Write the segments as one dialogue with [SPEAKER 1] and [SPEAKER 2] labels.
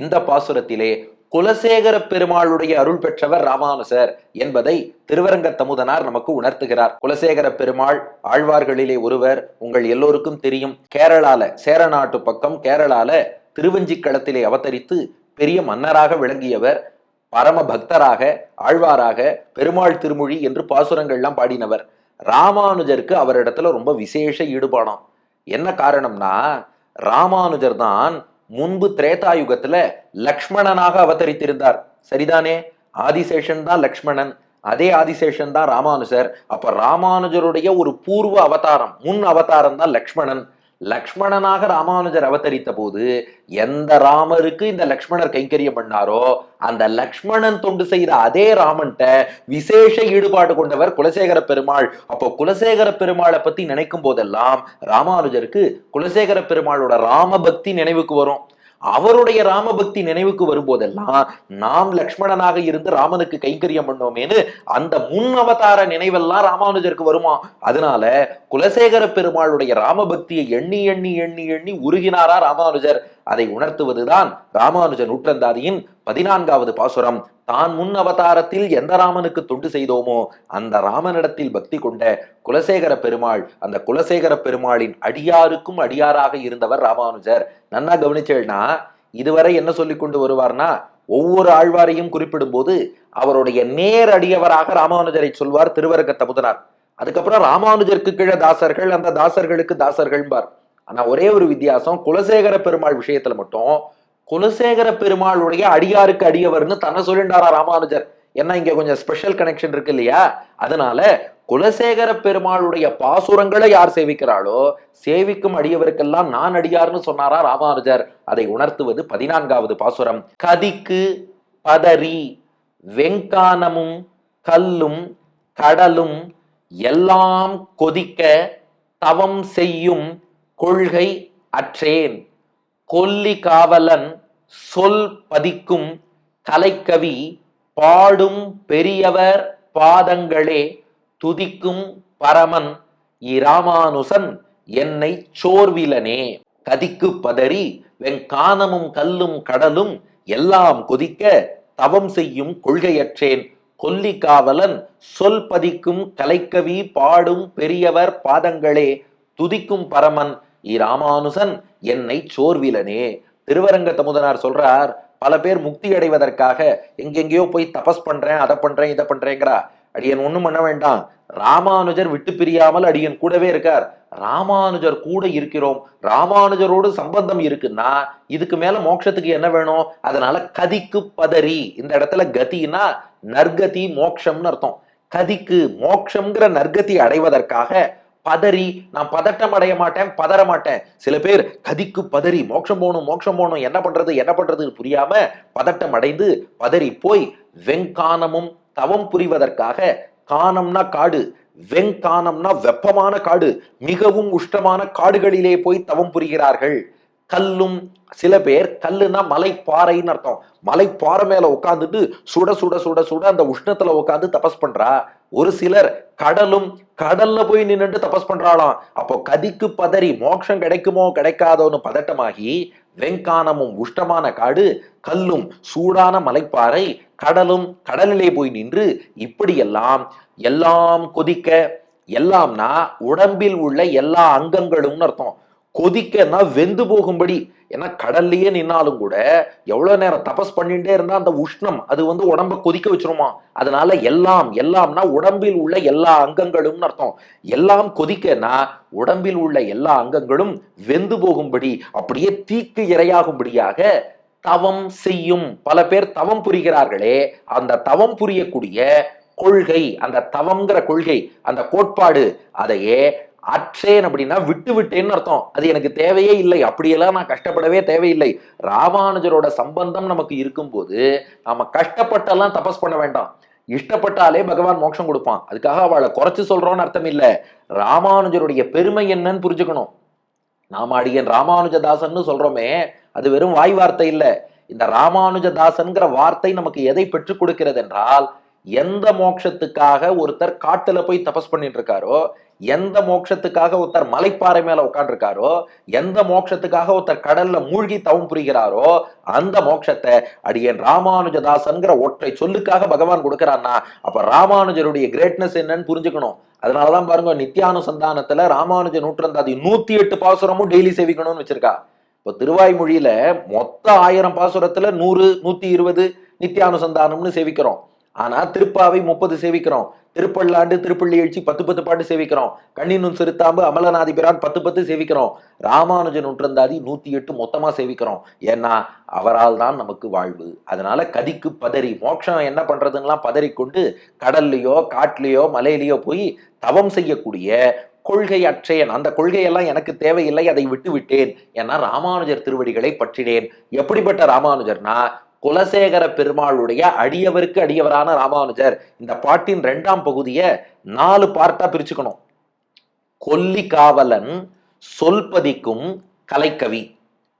[SPEAKER 1] இந்த பாசுரத்திலே குலசேகர பெருமாளுடைய அருள் பெற்றவர் ராமானுசர் என்பதை திருவரங்கத்தமுதனார் நமக்கு உணர்த்துகிறார். குலசேகர பெருமாள் ஆழ்வார்களிலே ஒருவர் உங்கள் எல்லோருக்கும் தெரியும். கேரளால சேரநாட்டு பக்கம் கேரளால திருவஞ்சிக்களத்திலே அவதரித்து பெரிய மன்னராக விளங்கியவர் பரம பக்தராக ஆழ்வாராக பெருமாள் திருமொழி என்று பாசுரங்கள்லாம் பாடினவர். ராமானுஜருக்கு அவரிடத்துல ரொம்ப விசேஷ ஈடுபாடாம். என்ன காரணம்னா ராமானுஜர் தான் முன்பு திரேதாயுகத்துல லக்ஷ்மணனாக அவதரித்திருந்தார். சரிதானே? ஆதிசேஷன் தான் லக்ஷ்மணன். அதே ஆதிசேஷன் தான் ராமானுஜர். அப்ப ராமானுஜருடைய ஒரு பூர்வ அவதாரம் முன் அவதாரம் தான் லக்ஷ்மணன். லக்ஷ்மணனாக ராமானுஜர் அவதரித்த போது எந்த ராமருக்கு இந்த லக்ஷ்மணர் கைங்கரியம் பண்ணாரோ அந்த லக்ஷ்மணன் தொண்டு செய்த அதே ராமன்ட்ட விசேஷ ஈடுபாடு கொண்டவர் குலசேகர பெருமாள். அப்போ குலசேகர பெருமாளை பத்தி நினைக்கும் போதெல்லாம் ராமானுஜருக்கு குலசேகர பெருமாளோட ராம பக்தி நினைவுக்கு வரும். அவருடைய ராமபக்தி நினைவுக்கு வரும்போதெல்லாம் நாம் லக்ஷ்மணனாக இருந்து ராமனுக்கு கைங்கரியம் பண்ணோமேனு அந்த முன் அவதார நினைவெல்லாம் ராமானுஜருக்கு வருமா? அதனால குலசேகர பெருமாளுடைய ராமபக்தியை எண்ணி எண்ணி எண்ணி எண்ணி உருகினாரா ராமானுஜர். அதை உணர்த்துவதுதான் ராமானுஜ நூற்றந்தாதியின் பதினான்காவது பாசுரம். தான் முன் அவதாரத்தில் எந்த ராமனுக்கு தொண்டு செய்தோமோ அந்த ராமனிடத்தில் பக்தி கொண்ட குலசேகர பெருமாள் அந்த குலசேகர பெருமாளின் அடியாருக்கும் அடியாராக இருந்தவர் ராமானுஜர். நன்னா கவனிச்சேன்னா இதுவரை என்ன சொல்லி கொண்டு வருவார்னா ஒவ்வொரு ஆழ்வாரையும் குறிப்பிடும் போது அவருடைய நேர் அடியவராக ராமானுஜரை சொல்வார் திருவரங்க தமுதனார். அதுக்கப்புறம் ராமானுஜருக்கு கீழே தாசர்கள் அந்த தாசர்களுக்கு தாசர்கள்பார். ஆனா ஒரே ஒரு வித்தியாசம் குலசேகர பெருமாள் விஷயத்துல மட்டும் குலசேகர பெருமாளுடைய அடியாருக்கு அடியவர்னு தன்னை சொல்லிண்டாரா ராமானுஜர். ஏன்னா இங்க கொஞ்சம் ஸ்பெஷல் கனெக்ஷன் இருக்கு இல்லையா? அதனால குலசேகர பெருமாளுடைய பாசுரங்களை யார் சேவிக்கிறாளோ சேவிக்கும் அடியவருக்கெல்லாம் நான் அடியார்னு சொன்னாரா ராமானுஜர். அதை உணர்த்துவது பதினான்காவது பாசுரம். கதிக்கு பதறி வெங்கானமும் கல்லும் கடலும் எல்லாம் கொதிக்க தவம் செய்யும் கொள்கை அற்றேன். கொல்லி காவலன் சொல் பதிக்கும் கலைக்கவி பாடும் பெரியவர் பாதங்களே துதிக்கும் பரமன் இராமானுசன் என்னை சோர்விலனே. கதிக்கு பதறி வெங்கானமும் கல்லும் கடலும் எல்லாம் கொதிக்க தவம் செய்யும் கொள்கையற்றேன். கொல்லி காவலன் சொல் பதிக்கும் கலைக்கவி பாடும் பெரியவர் பாதங்களே துதிக்கும் பரமன் இராமானுசன் என்னை சோர்விலனே. திருவரங்க தமுதனார் சொல்றார் பல பேர் முக்தி அடைவதற்காக எங்கெங்கேயோ போய் தபஸ் பண்றேன் அதை பண்றேன் இதை பண்றேங்கிறா அடியன் ஒண்ணும் பண்ண வேண்டாம். ராமானுஜர் விட்டு பிரியாமல் அடியன் கூடவே இருக்கார். ராமானுஜர் கூட இருக்கிறோம். ராமானுஜரோடு சம்பந்தம் இருக்குன்னா இதுக்கு மேல மோட்சத்துக்கு என்ன வேணும்? அதனால கதிக்கு பதறி. இந்த இடத்துல கதினா நற்கதி மோக்ஷம்னு அர்த்தம். கதிக்கு மோட்சம்ங்கிற நற்கதி அடைவதற்காக பதறி நான் பதட்டம் அடைய மாட்டேன் பதற மாட்டேன். சில பேர் கதிக்கு பதறி மோட்சம் போகணும் மோட்சம் போகணும் என்ன பண்றது என்ன பண்றதுன்னு புரியாம பதட்டம் அடைந்து பதறி போய் வெங்கானமும் தவம் புரிவதற்காக காணம்னா காடு வெங்கானம்னா வெப்பமான காடு மிகவும் உஷ்டமான காடுகளிலே போய் தவம் புரிகிறார்கள். கல்லும் சில பேர் கல்லுனா மலைப்பாறைன்னு அர்த்தம். மலைப்பாறை மேல உட்காந்துட்டு சுட சுட சுட சுட அந்த உஷ்ணத்துல உட்காந்து தபஸ் பண்றா. ஒரு சிலர் கடலும் கடல்ல போய் நின்றுட்டு தபஸ் பண்றாளாம். அப்போ கதிக்கு பதறி மோட்சம் கிடைக்குமோ கிடைக்காதோன்னு பதட்டமாகி வெங்கானமும் உஷ்டமான காடு கல்லும் சூடான மலைப்பாறை கடலும் கடலிலே போய் நின்று இப்படியெல்லாம் எல்லாம் கொதிக்க எல்லாம்னா உடம்பில் உள்ள எல்லா அங்கங்களும்னு அர்த்தம். கொதிக்கன்னா வெந்து போகும்படி. ஏன்னா கடல்லையே நின்னாலும் கூட எவ்வளவு நேரம் தபஸ் பண்ணிட்டே இருந்தா அந்த உஷ்ணம் அது வந்து உடம்ப கொதிக்க வச்சிருமா? அதனால எல்லாம் எல்லாம்னா உடம்பில் உள்ள எல்லா அங்கங்களும் அர்த்தம். எல்லாம் கொதிக்கன்னா உடம்பில் உள்ள எல்லா அங்கங்களும் வெந்து போகும்படி அப்படியே தீக்கு இரையாகும்படியாக தவம் செய்யும். பல பேர் தவம் புரிகிறார்களே அந்த தவம் புரியக்கூடிய கொள்கை அந்த தவங்கிற கொள்கை அந்த கோட்பாடு அதையே அற்றேன் அப்படின்னா விட்டு விட்டேன்னு அர்த்தம். அது எனக்கு தேவையே இல்லை. அப்படியெல்லாம் நான் கஷ்டப்படவே தேவையில்லை. ராமானுஜரோட சம்பந்தம் நமக்கு இருக்கும்போது நாம கஷ்டப்பட்டெல்லாம் தபஸ் பண்ண வேண்டாம். இஷ்டப்பட்டாலே பகவான் மோட்சம் கொடுப்பான். அதுக்காக அவளை குறைச்சு சொல்றோம்னு அர்த்தம் இல்ல. ராமானுஜருடைய பெருமை என்னன்னு புரிஞ்சுக்கணும். நாம அடியன் ராமானுஜதாசன்னு சொல்றோமே அது வெறும் வாய் வார்த்தை இல்லை. இந்த ராமானுஜதாசன்கிற வார்த்தை நமக்கு எதை பெற்றுக் கொடுக்கிறது என்றால் எந்த மோட்சத்துக்காக ஒருத்தர் காட்டுல போய் தபஸ் பண்ணிட்டு இருக்காரோ எந்த மோட்சத்துக்காக ஒருத்தர் மலைப்பாறை மேல உட்காந்துருக்காரோ எந்த மோட்சத்துக்காக ஒருத்தர் கடல்ல மூழ்கி தவம் புரிகிறாரோ அந்த மோட்சத்தை அடியேன் ராமானுஜதாசன்கிற ஒற்றை சொல்லுக்காக பகவான் கொடுக்கிறான்னா அப்ப ராமானுஜருடைய கிரேட்னஸ் என்னன்னு புரிஞ்சுக்கணும். அதனாலதான் பாருங்க நித்தியானுசந்தானத்துல ராமானுஜ நூற்றந்தாதி நூத்தி எட்டு பாசுரமும் டெய்லி சேவிக்கணும்னு வச்சிருக்கா. இப்போ திருவாய்மொழியில மொத்த ஆயிரம் பாசுரத்துல நூறு நூத்தி இருபது நித்தியானுசந்தானம்னு சேவிக்கிறோம். ஆனா திருப்பாவை முப்பது சேவிக்கிறோம். திருப்பல்லாண்டு திருப்பள்ளி எழுச்சி பத்து பத்து பாட்டு சேவிக்கிறோம். கண்ணினும் சிறுத்தாம்பு அமலநாதிபிரான் பத்து பத்து சேவிக்கிறோம். ராமானுஜன் நூற்றந்தாதி நூத்தி எட்டு மொத்தமா சேவிக்கிறோம். ஏன்னா அவரால் தான் நமக்கு வாழ்வு. அதனால கதிக்கு பதறி மோட்சம் என்ன பண்றதுன்னெலாம் பதறி கொண்டு கடல்லையோ காட்டிலையோ மலையிலையோ போய் தவம் செய்யக்கூடிய கொள்கை அற்றையன் அந்த கொள்கையெல்லாம் எனக்கு தேவையில்லை அதை விட்டு விட்டேன் ஏன்னா ராமானுஜர் திருவடிகளை பற்றினேன். எப்படிப்பட்ட ராமானுஜர்னா குலசேகர பெருமாளுடைய அடியவருக்கு அடியவரான ராமானுஜர். இந்த பாட்டின் ரெண்டாம் பகுதியை நாலு பார்ட்டா பிரிச்சுக்கணும். கொல்லி காவலன் சொல்பதிக்கும் கலைக்கவி.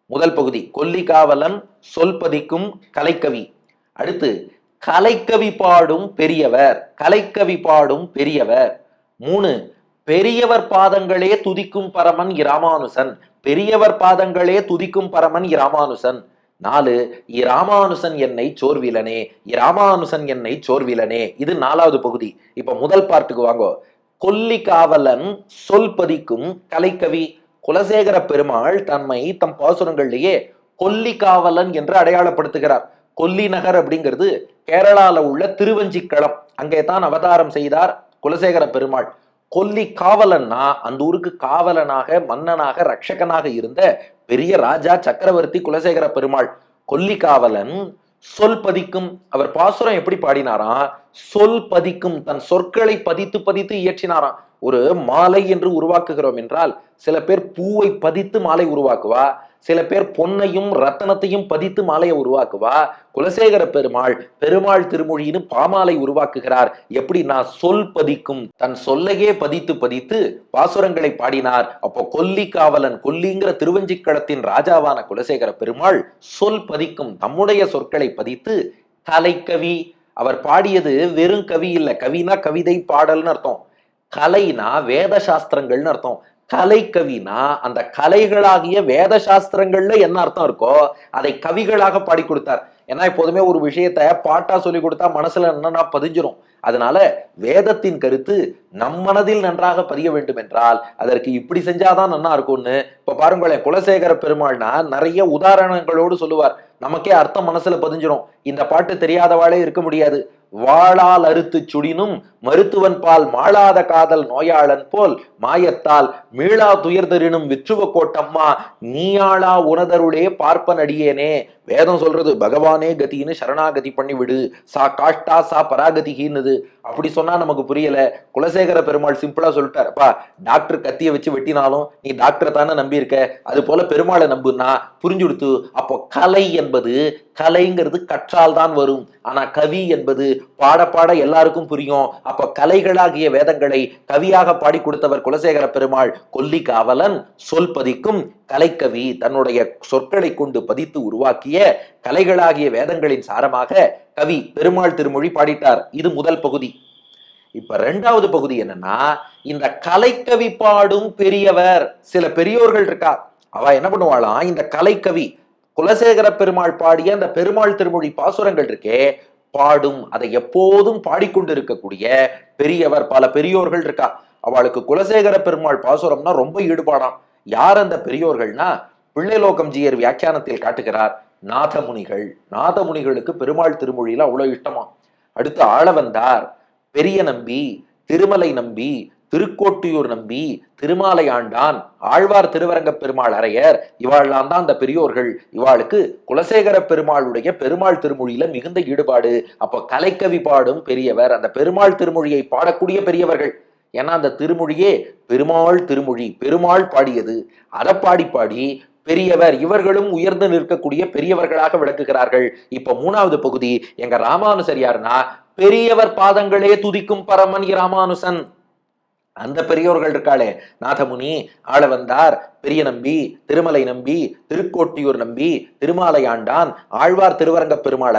[SPEAKER 1] முதல் பகுதி கொல்லி காவலன் சொல்பதிக்கும் கலைக்கவி. அடுத்து கலைக்கவி பாடும் பெரியவர் கலைக்கவி பாடும் பெரியவர். மூணு பெரியவர் பாதங்களே துதிக்கும் பரமன் இராமானுசன். பெரியவர் பாதங்களே துதிக்கும் பரமன் இராமானுசன். நாலு இராமானுசன் என்னை சோர்விலனே இராமானுசன் என்னை சோர்விலனே. இது நாலாவது பகுதி. இப்ப முதல் பார்ட்டுக்கு வாங்கோ. கொல்லி காவலன் சொல் பதிக்கும் கலைக்கவி குலசேகர பெருமாள் தன்மை தம் பாசுரங்கள்லயே கொல்லி காவலன் என்று அடையாளப்படுத்துகிறார். கொல்லி நகர் அப்படிங்கிறது கேரளால உள்ள திருவஞ்சிக்களம் அங்கே தான் அவதாரம் செய்தார் குலசேகர பெருமாள். கொல்லி காவலன்னா அந்த ஊருக்கு காவலனாக மன்னனாக ரட்சகனாக இருந்த பெரிய ராஜா சக்கரவர்த்தி குலசேகர பெருமாள் கொல்லிக்காவலன் சொல் பதிக்கும். அவர் பாசுரம் எப்படி பாடினாராம் சொல் பதிக்கும். தன் சொற்களை பதித்து பதித்து இயற்றினாராம். ஒரு மாலை என்று உருவாக்குகிறோம் என்றால் சில பேர் பூவை பதித்து மாலை உருவாக்குவா? சில பேர் பொன்னையும் ரத்தனத்தையும் பதித்து மாலையை உருவாக்குவா? குலசேகர பெருமாள் பெருமாள் திருமொழின்னு பாமாலை உருவாக்குகிறார். எப்படி நான் சொல் பதிக்கும்? தன் சொல்லையே பதித்து பதித்து பாசுரங்களை பாடினார். அப்போ கொல்லி காவலன் கொல்லிங்கிற திருவஞ்சிக்களத்தின் ராஜாவான குலசேகர பெருமாள் சொல் பதிக்கும் தம்முடைய சொற்களை பதித்து கலைக்கவி அவர் பாடியது வெறும் கவி இல்ல. கவினா கவிதை பாடல்னு அர்த்தம். கலைனா வேத சாஸ்திரங்கள்னு அர்த்தம். கலை கவினா அந்த கலைகளாகிய வேத சாஸ்திரங்கள்ல என்ன அர்த்தம் இருக்கோ அதை கவிகளாக பாடி கொடுத்தார். ஏன்னா எப்போதுமே ஒரு விஷயத்த பாட்டா சொல்லி கொடுத்தா மனசுல என்னன்னா பதிஞ்சிரும். அதனால வேதத்தின் கருத்து நம் மனதில் நன்றாக பதிய வேண்டும் என்றால் அதற்கு இப்படி செஞ்சாதான் நன்னா இருக்கும்னு. இப்ப பாருங்களேன் குலசேகர பெருமாள்னா நிறைய உதாரணங்களோடு சொல்லுவார். நமக்கே அர்த்தம் மனசுல பதிஞ்சிரும். இந்த பாட்டு தெரியாதவாளே இருக்க முடியாது. வாளால் அறுத்து சுடினும் மருத்துவன் பால் மாளாத காதல் நோயாளன் போல் மாயத்தால் மீளா துயர்தரினும் விற்றுவ கோட்டம்மா நீயாளா உணதருளே பார்ப்பன் அடியேனே வேதம் சொல்றது பகவானே கதின்னு சரணாகதி பண்ணி விடு சா காஷ்டா சா பராகதிகின்னுது அப்படி சொன்னா நமக்கு புரியல. குலசேகர பெருமாள் சிம்பிளா சொல்லிட்டாருப்பா டாக்டர் கத்திய வச்சு வெட்டினாலும் நீ டாக்டரை தானே நம்பியிருக்க? அது போல பெருமாளை நம்புனா புரிஞ்சுடுத்து அப்போ கலை என்பது கலைங்கிறது கற்றால் தான் வரும். ஆனா கவி என்பது பாட பாட எல்லாருக்கும் புரியும். அப்ப கலைகளாகிய வேதங்களை கவியாக பாடி கொடுத்தவர் குலசேகர பெருமாள் கொல்லி காவலன் சொல் பதிக்கும் கலைக்கவி தன்னுடைய சொற்களை கொண்டு பதித்து உருவாக்கிய கலைகளாகிய வேதங்களின் சாரமாக கவி பெருமாள் திருமொழி பாடிட்டார். இது முதல் பகுதி. இப்ப ரெண்டாவது பகுதி என்னன்னா இந்த கலைக்கவி பாடும் பெரியவர். சில பெரியோர்கள் இருக்கா? அவ என்ன பண்ணுவாளாம்? இந்த கலைக்கவி குலசேகர பெருமாள் பாடிய அந்த பெருமாள் திருமொழி பாசுரங்கள் இருக்கே பாடும். அதை எப்போதும் பாடிக்கொண்டு இருக்கக்கூடிய பெரியவர் பல பெரியோர்கள் இருக்கா? அவளுக்கு குலசேகர பெருமாள் பாசுரம்னா ரொம்ப ஈடுபாடாம். யார் அந்த பெரியோர்கள்னா பிள்ளைலோகம் ஜீயர் வியாக்கியானத்தில் காட்டுகிறார் நாதமுனிகள். நாதமுனிகளுக்கு பெருமாள் திருமொழியில அவ்வளவு இஷ்டமா. அடுத்து ஆளவந்தார் பெரிய நம்பி திருமலை நம்பி திருக்கோட்டியூர் நம்பி திருமாலை ஆண்டான். ஆழ்வார் திருவரங்க பெருமாள் அரையர் இவாள்லாம் தான் அந்த பெரியோர்கள். இவாளுக்கு குலசேகர பெருமாளுடைய பெருமாள் திருமொழியில மிகுந்த ஈடுபாடு. அப்போ கலைக்கவி பாடும் பெரியவர். அந்த பெருமாள் திருமொழியை பாடக்கூடிய பெரியவர்கள். ஏன்னா அந்த திருமொழியே பெருமாள் திருமொழி பெருமாள் பாடியது. அதை பாடி பாடி பெரியவர் இவர்களும் உயர்ந்து நிற்கக்கூடிய பெரியவர்களாக விளக்குகிறார்கள் இப்ப மூணாவது பகுதி எங்க ராமானுசர் யாருன்னா பெரியவர் பாதங்களே துதிக்கும் பரமன் ராமானுசன் அந்த பெரியோர்கள் இருக்காளே. நாதமுனி ஆள வந்தார் பெரிய நம்பி திருமலை நம்பி திருக்கோட்டியூர் நம்பி திருமாலையாண்டான் ஆழ்வார் திருவரங்க பெருமாள்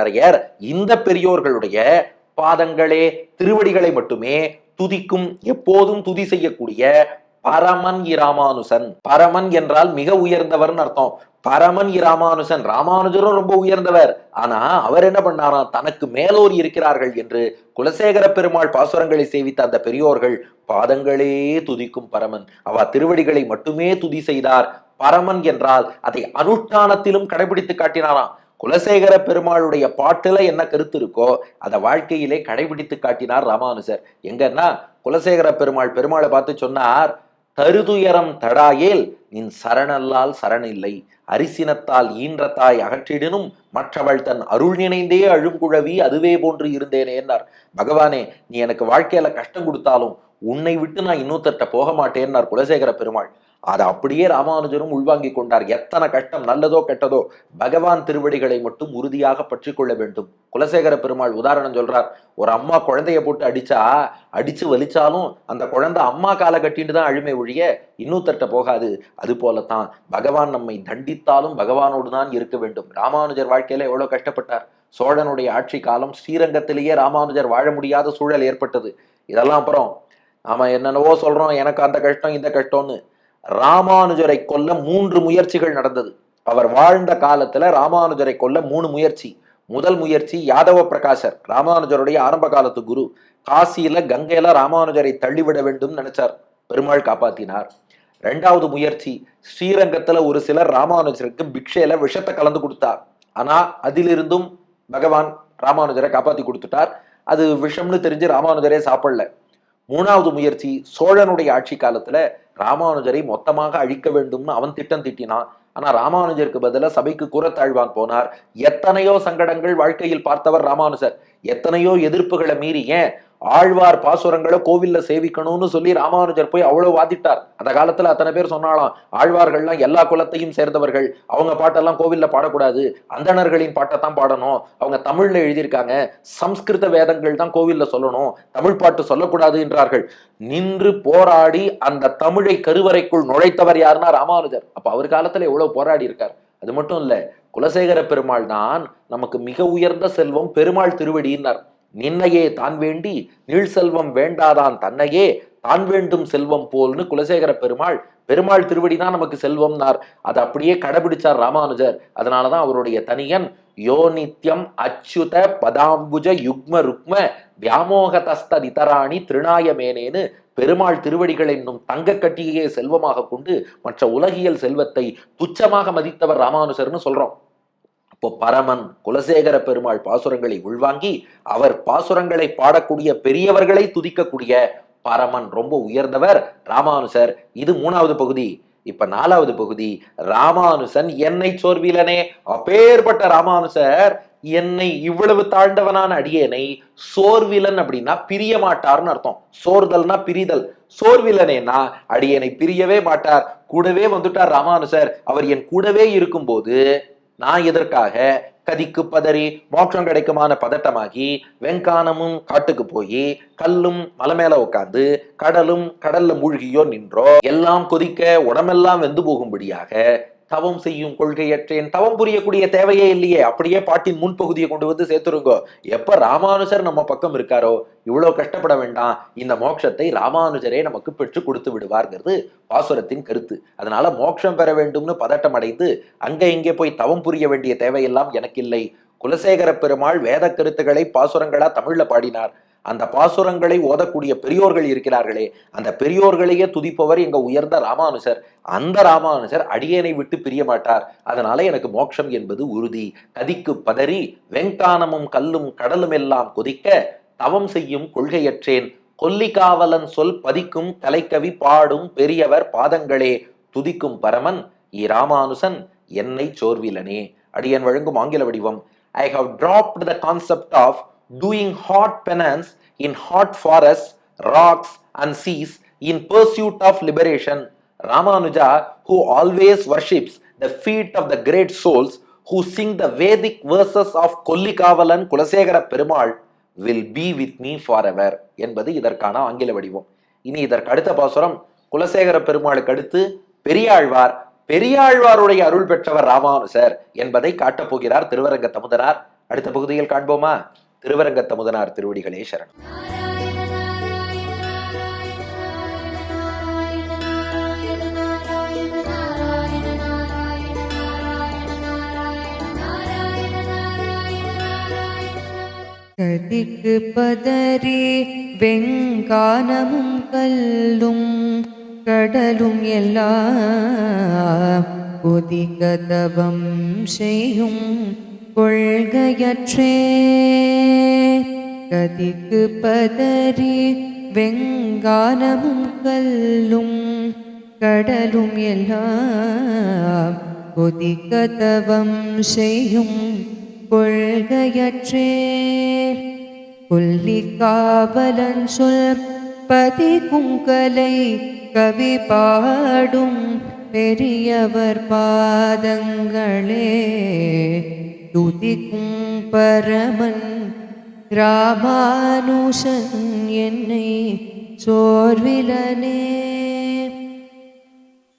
[SPEAKER 1] இந்த பெரியோர்களுடைய பாதங்களே திருவடிகளை மட்டுமே துதிக்கும் எப்போதும் துதி செய்யக்கூடிய பரமன் இராமானுசன். பரமன் என்றால் மிக உயர்ந்தவர்னு அர்த்தம். பரமன் இராமானுசன். ராமானுஜரும் ரொம்ப உயர்ந்தவர். ஆனா அவர் என்ன பண்ணாராம் தனக்கு மேலோர் இருக்கிறார்கள் என்று குலசேகர பெருமாள் பாசுரங்களை சேவித்த அந்த பெரியோர்கள் பாதங்களே துதிக்கும் பரமன். அவ திருவடிகளை மட்டுமே துதி செய்தார். பரமன் என்றால் அதை அனுஷ்டானத்திலும் கடைபிடித்து காட்டினாராம். குலசேகர பெருமாளுடைய பாட்டுல என்ன கருத்து இருக்கோ அதை வாழ்க்கையிலே கடைபிடித்து காட்டினார் ராமானுஜர் எங்கன்னா குலசேகர பெருமாள் பெருமாளை பார்த்து சொன்னார் தருதுயரம் தடாயேல் நின் சரணல்லால் சரணில்லை அரிசினத்தால் ஈன்ற தாய் அகற்றிடினும் மற்றவள் தன் அருள் நினைந்தே அழுங்குழவி அதுவே போன்று இருந்தேனே என்றார். பகவானே நீ எனக்கு வாழ்க்கையில கஷ்டம் கொடுத்தாலும் உன்னை விட்டு நான் இன்னொருத்தட்ட போக மாட்டேன்னார் குலசேகர பெருமாள். அதை அப்படியே ராமானுஜரும் உள்வாங்கிக் கொண்டார். எத்தனை கஷ்டம் நல்லதோ கெட்டதோ பகவான் திருவடிகளை மட்டும் உறுதியாக பற்றி கொள்ள வேண்டும். குலசேகர பெருமாள் உதாரணம் சொல்றார் ஒரு அம்மா குழந்தைய போட்டு அடிச்சா அடிச்சு வலிச்சாலும் அந்த குழந்தை அம்மா காலை கட்டிட்டு தான் அழுமை ஒழிய இன்னொருத்தட்ட போகாது. அது போலத்தான் பகவான் நம்மை தண்டித்தாலும் பகவானோடு தான் இருக்க வேண்டும். ராமானுஜர் வாழ்க்கையில எவ்வளவு கஷ்டப்பட்டார். சோழனுடைய ஆட்சி காலம் ஸ்ரீரங்கத்திலேயே ராமானுஜர் வாழ முடியாத சூழல் ஏற்பட்டது. இதெல்லாம் அப்புறம் நாம என்னென்னவோ சொல்றோம் எனக்கு அந்த கஷ்டம் இந்த கஷ்டம்னு. ராமானுஜரை கொல்ல மூன்று முயற்சிகள் நடந்தது. அவர் வாழ்ந்த காலத்துல ராமானுஜரை கொல்ல மூணு முயற்சி. முதல் முயற்சி யாதவ பிரகாசர் ராமானுஜருடைய ஆரம்ப காலத்து குரு. காசியில கங்கையில ராமானுஜரை தள்ளிவிட வேண்டும் நினைச்சார். பெருமாள் காப்பாத்தினார். ரெண்டாவது முயற்சி ஸ்ரீரங்கத்துல ஒரு சிலர் ராமானுஜருக்கு பிக்ஷையில விஷத்தை கலந்து கொடுத்தார். ஆனா அதிலிருந்தும் பகவான் ராமானுஜரை காப்பாத்தி கொடுத்துட்டார். அது விஷம்னு தெரிஞ்சு ராமானுஜரே சாப்பிடல. மூணாவது முயற்சி சோழனுடைய ஆட்சி காலத்துல ராமானுஜரை மொத்தமாக அழிக்க வேண்டும்னு அவன் திட்டம் திட்டினான். ஆனா ராமானுஜருக்கு பதிலா சபைக்கு கூறத்தாழ்வான் போனார். எத்தனையோ சங்கடங்கள் வாழ்க்கையில் பார்த்தவர் ராமானுஜர். எத்தனையோ எதிர்ப்புகளை மீறி ஏன் ஆழ்வார் பாசுரங்களை கோவில்ல சேவிக்கணும்னு சொல்லி ராமானுஜர் போய் அவ்வளவு வாதிட்டார். அந்த காலத்துல அத்தனை பேர் சொன்னாலாம் ஆழ்வார்கள்லாம் எல்லா குலத்தையும் சேர்ந்தவர்கள் அவங்க பாட்டெல்லாம் கோவில்ல பாடக்கூடாது. அந்தணர்களின் பாட்டை தான் பாடணும். அவங்க தமிழ்ல எழுதியிருக்காங்க சம்ஸ்கிருத வேதங்கள் தான் கோவில்ல சொல்லணும் தமிழ் பாட்டு சொல்லக்கூடாது என்றார்கள். நின்று போராடி அந்த தமிழை கருவறைக்குள் நுழைத்தவர் யாருன்னா ராமானுஜர். அப்ப அவர் காலத்துல எவ்வளவு போராடி இருக்கார். அது மட்டும் இல்ல குலசேகர பெருமாள் தான் நமக்கு மிக உயர்ந்த செல்வம் பெருமாள் திருவடியினார். நின்னையே தான் வேண்டி நீள் செல்வம் வேண்டாதான் தன்னையே தான் வேண்டும் செல்வம் போல்னு குலசேகர பெருமாள் பெருமாள் திருவடி தான் நமக்கு செல்வம்னார். அதை அப்படியே கடைபிடிச்சார் ராமானுஜர். அதனாலதான் அவருடைய தனியன் யோ நித்யம் அச்சுத பதாம்புஜ யுக்ம ருக்ம வியாமோகதஸ்ததிதராணி திருநாயமேனேன்னு பெருமாள் திருவடிகள் என்னும் தங்க கட்டியே செல்வமாக கொண்டு மற்ற உலகியல் செல்வத்தை துச்சமாக மதித்தவர் ராமானுசர்னு சொல்றோம். இப்போ பரமன் குலசேகர பெருமாள் பாசுரங்களை உள்வாங்கி அவர் பாசுரங்களை பாடக்கூடிய பெரியவர்களை துதிக்கக்கூடிய பரமன் ரொம்ப உயர்ந்தவர். ராமானுசர் இது மூணாவது பகுதி. இப்ப நாலாவது பகுதி ராமானுசன் என்னை சோர்விலனே. அப்பேற்பட்ட ராமானுசர் என்னை இவ்வளவு தாழ்ந்தவனான அடியேனை சோர்விலன் அப்படின்னா பிரிய மாட்டார்னு அர்த்தம். சோர்தல்னா பிரிதல். சோர்விலனேனா அடியேனை பிரியவே மாட்டார். கூடவே வந்துட்டார் ராமானுசர். அவர் என் கூடவே இருக்கும்போது நான் எதற்காக? கதிக்கு பதறி மோட்சம் கிடைக்குமான பதட்டமாகி வெங்கானமும் காட்டுக்கு போய் கல்லும் மலை மேல உட்காந்து கடலும் கடல்ல மூழ்கியோ நின்றோ எல்லாம் கொதிக்க உடம்பெல்லாம் வெந்து போகும்படியாக தவம் செய்யும் கொள்கையற்றேன். தவம் புரியக்கூடிய தேவையே இல்லையே. அப்படியே பாட்டின் முன்பகுதியை கொண்டு வந்து சேர்த்துருங்கோ. எப்ப ராமானுஜர் நம்ம பக்கம் இருக்காரோ இவ்வளவு கஷ்டப்பட வேண்டாம். இந்த மோட்சத்தை ராமானுஜரே நமக்கு பெற்று கொடுத்து விடுவார்ங்கிறது பாசுரத்தின் கருத்து. அதனால மோட்சம் பெற வேண்டும்னு பதட்டம் அடைந்து அங்க இங்கே போய் தவம் புரிய வேண்டிய தேவையெல்லாம் எனக்கு இல்லை குலசேகர பெருமாள் வேத கருத்துக்களை பாசுரங்களா தமிழ்ல பாடினார். அந்த பாசுரங்களை ஓதக்கூடிய பெரியோர்கள் இருக்கிறார்களே அந்த பெரியோர்களையே துதிப்பவர் எங்க உயர்ந்த ராமானுசர். அந்த ராமானுஜர் அடியேனை விட்டு பிரிய மாட்டார். அதனால எனக்கு மோட்சம் என்பது உறுதி. கதிக்கு பதறி வெங்கானமும் கல்லும் கடலும் எல்லாம் கொதிக்க தவம் செய்யும் கொள்கையற்றேன். கொல்லிகாவலன் சொல் பதிக்கும் கலைக்கவி பாடும் பெரியவர் பாதங்களே துதிக்கும் பரமன் இராமானுசன் என்னை சோர்விலனே. அடியன் வழங்கும் ஆங்கில வடிவம். I have dropped the concept of doing hot penance in hot forests, rocks, and cease in pursuit of liberation. Ramanuja, who always worships the feet of the great souls who sing the Vedic verses of Kollikavalan Kulasegara Perumal, will be with me forever என்பது இதற்கான ஆங்கில வடிவம் இனி இதற்கு அடுத்த பாசுரம் குலசேகர பெருமாளுக்கு அடுத்து பெரியாழ்வார் பெரியாழ்வாருடைய அருள் பெற்றவர் ராமானுசர் என்பதை காட்டப் போகிறார் திருவரங்க தமுதனார் அடுத்த பகுதியில் காண்போமா திருவரங்க தமுதனார் திருவடிகளே சரணம்.
[SPEAKER 2] கதிக்கு பதறி வெங்கானமும் கல்லும் கடலும் எல்லாம் கொதிகதவம் செய்யும் கொள்கையற்றே. கதிக்கு பதறி வெங்கானமும் கல்லும் கடலும் எல்லாம் கொதிகதவம் செய்யும் கொள்கையற்றே. கொல்லிக்காவலன் சொல் பதி குங்கலை கவி பாடும் பெரியவர் பாதங்களே. துதிக்கும் பரமன் ராமானுஷன் என்னை சோர்விலனே.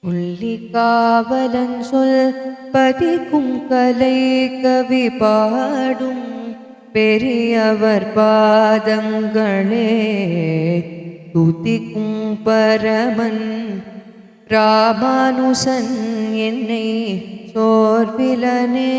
[SPEAKER 2] உள்ளிக்காவலன் சொல் பதிக்கும் கலை கவி பாடும் பெரியவர் பாதங்களே. துதிக்கும் பரமன் ராமானுசன் என்னை சோர்விலனே.